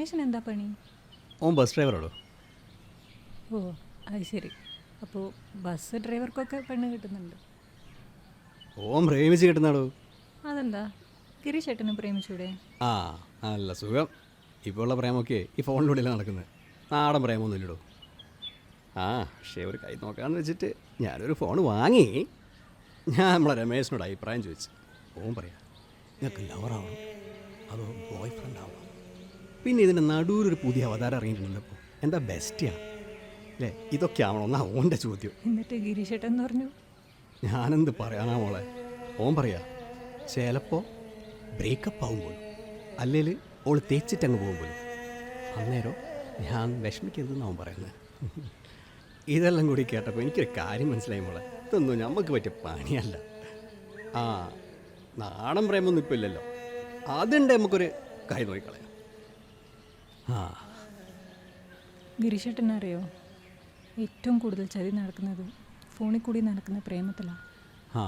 രമേശൻ എന്താ പണി? ഓൻ ബസ് ഡ്രൈവറോടോ ഓ അത് ശരി. അപ്പോൾ ബസ് ഡ്രൈവർക്കൊക്കെ പെണ്ണ് കിട്ടുന്നുണ്ട്. ഓൻ പ്രേമിച്ച് കിട്ടുന്നാടോ. അതെന്താ? ഗിരീഷേട്ടനും പ്രേമിച്ചൂടെ? ആ നല്ല സുഖം. ഇപ്പോൾ ഉള്ള പ്രേമൊക്കെ ഈ ഫോണിലൂടെ നടക്കുന്നത് നാടൻ പ്രേമൊന്നും ഇല്ലടോ ആ പക്ഷേ ഒരു കൈ നോക്കാന്ന് വെച്ചിട്ട് ഞാനൊരു ഫോൺ വാങ്ങി. ഞാൻ നമ്മളെ രമേശിനോട് അഭിപ്രായം ചോദിച്ചു. ഓൻ പറയാം നിങ്ങൾക്ക് ലവറാവണം അതോ ബോയ് ഫ്രണ്ട് ആവണം. പിന്നെ ഇതിന്റെ നടുവിലൊരു പുതിയ അവതാരം ഇറങ്ങിയിട്ടുണ്ടല്ലോ ഇപ്പോൾ എന്താ ബെസ്റ്റിയാ? അല്ലേ? ഇതൊക്കെ ആവണം. എന്നാ ഓന്റെ ചോദ്യം? എന്നിട്ട് ഗിരീഷേട്ടൻ പറഞ്ഞു? ഞാനെന്ത് പറയാനാ മോളെ? ഓൻ പറയാ ചിലപ്പോൾ ബ്രേക്കപ്പ് ആവും പോലും. അല്ലെങ്കിൽ ഓൾ തേച്ചിട്ടങ്ങ് പോകുമ്പോൾ അന്നേരം ഞാൻ വിഷമിക്കരുതെന്ന് അവൻ പറയുന്നത്. ഇതെല്ലാം കൂടി കേട്ടപ്പോൾ എനിക്കൊരു കാര്യം മനസ്സിലായി മോളെ. ഇതൊന്നും നമുക്ക് പറ്റിയ പണിയല്ല. ആ നാടൻ പ്രേമൊന്നും ഇപ്പോൾ ഇല്ലല്ലോ. അതുണ്ട് നമുക്കൊരു കൈ നോക്കിക്കളയാം. ആ. അറിയോ ഏറ്റവും കൂടുതൽ ചതി നടക്കുന്നത് ഫോണിൽ കൂടി നടക്കുന്ന പ്രേമത്തിലാണ് ആ.